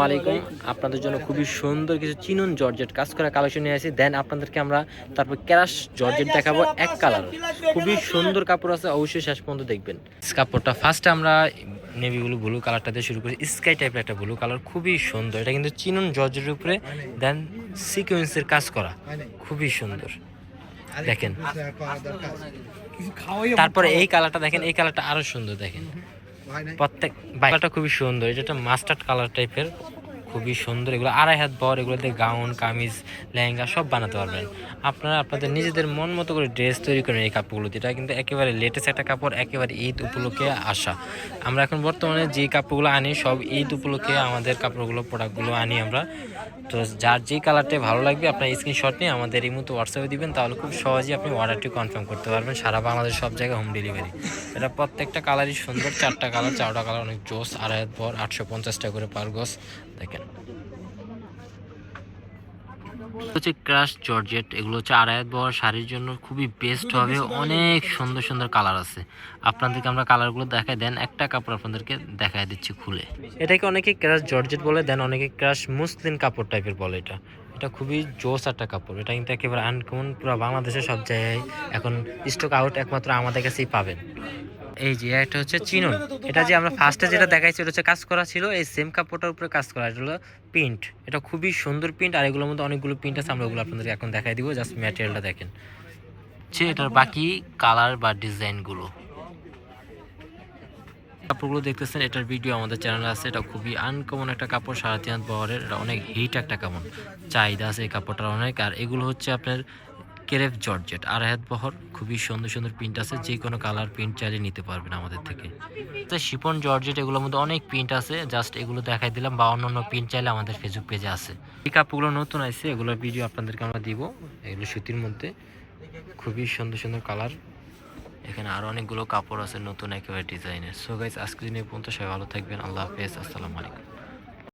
আলাইকুম। আপনাদের জন্য খুবই সুন্দর কিছু চিনুন জর্জেট কাজ করা কালেকশন নিয়ে আসি। দেন আপনাদেরকে আমরা তারপর ক্যারাশ জর্জেট দেখাবো এক কালার। খুবই সুন্দর কাপড় আছে অবশ্যই শেষ পর্যন্ত দেখবেন। কাপড়টা ফার্স্টে আমরা নেভি ব্লু ব্লু কালারটা দিয়ে শুরু করি। স্কাই টাইপের একটা ব্লু কালার খুবই সুন্দর। এটা কিন্তু চিনুন জর্জেটের উপরে দেন সিকোয়েন্সের কাজ করা। খুবই সুন্দর। দেখেন। তারপরে এই কালারটা দেখেন এই কালারটা আরও সুন্দর দেখেন। প্রত্যেক বাইকটা খুবই সুন্দর এটা একটা মাস্টার্ড কালার টাইপের খুবই সুন্দর। এগুলো আড়াই হাত বর এগুলোতে গাউন, কামিজ, লেহেঙ্গা সব বানাতে পারবেন। আপনারা আপনাদের নিজেদের মন মতো করে ড্রেস তৈরি করেন এই কাপড়গুলো। এটা কিন্তু একেবারে লেটেস্ট একটা কাপড়, একেবারে ঈদ উপলক্ষে আসা। আমরা এখন বর্তমানে যে কাপড়গুলো আনি, সব ঈদ উপলক্ষে আমাদের কাপড়গুলো, প্রোডাক্টগুলো আনি আমরা। তো যার যে কালারটা ভালো লাগবে, আপনার স্ক্রিনশট নিয়ে আমাদের এই মতো হোয়াটসঅ্যাপে দিবেন, তাহলে খুব সহজেই আপনি অর্ডারটি কনফার্ম করতে পারবেন সারা বাংলাদেশ, সব জায়গায় হোম ডেলিভারি এটা প্রত্যেকটা কালারই সুন্দর, চারটা কালার চারটা কালার অনেক জোস, আড়াই পর আটশো পঞ্চাশ টাকা করে পার গজ। দেখেন। হচ্ছে ক্রাশ জর্জেট, এগুলো হচ্ছে আড়াইয়াত বহর শাড়ির জন্য খুবই বেস্ট হবে। অনেক সুন্দর সুন্দর কালার আছে। আপনাদেরকে আমরা কালারগুলো দেখাই, দেন একটা কাপড় আপনাদেরকে দেখাই দিচ্ছি খুলে। এটাকে অনেকে ক্রাশ জর্জেট বলে, দেন অনেকে ক্রাশ মুসলিন কাপড় টাইপের বলে এটা। এটা খুবই জোস একটা কাপড়, এটা কিন্তু একেবারে আনকমন পুরো বাংলাদেশের সব জায়গায় এখন স্টক আউট একমাত্র আমাদের কাছেই পাবেন। এই যে এটা হচ্ছে চিনুন। এটা যে আমরা ফার্স্টে যেটা দেখাইছি ওটা হচ্ছে কাজ করা ছিল। এই সেম কাপড়টার উপরে কাজ করা এটা হলো প্রিন্ট এটা খুবই সুন্দর প্রিন্ট আর এগুলোর মধ্যে অনেকগুলো প্রিন্ট আছে আমরা ওগুলো আপনাদেরকে এখন দেখাই দিব। জাস্ট ম্যাটেরিয়ালটা দেখেন। হচ্ছে এটার বাকি কালার বা ডিজাইনগুলো কাপড়গুলো দেখতেছেন এটার ভিডিও আমাদের চ্যানেলে আছে। এটা খুবই আনকমন একটা কাপড় সাড়ে তিন পাওয়ারের এটা অনেক হিট একটা কাপড়। চাহিদা আছে এই কাপড়টার অনেক। আর এগুলো হচ্ছে আপনার কেরেফ জর্জেট আর হাত বহর খুবই সুন্দর সুন্দর প্রিন্ট আছে, যে কোনো কালার প্রিন্ট চাইলে নিতে পারবেন আমাদের থেকে। তো শিপন জর্জেট, এগুলোর মধ্যে অনেক প্রিন্ট আছে জাস্ট এগুলো দেখাই দিলাম বা অন্য অন্য প্রিন্ট চাইলে আমাদের ফেসবুক পেজে আছে। এই কাপড়গুলো নতুন আছে এগুলোর ভিডিও আপনাদেরকে আমরা দিব, এগুলো সুতির মধ্যে। খুবই সুন্দর সুন্দর কালার এখানে আরও অনেকগুলো কাপড় আছে, নতুন একেবারে ডিজাইনের সো গাইজ আজকে দিনে পর্যন্ত, সবাই ভালো থাকবেন, আল্লাহ হাফেজ, আসসালামু আলাইকুম।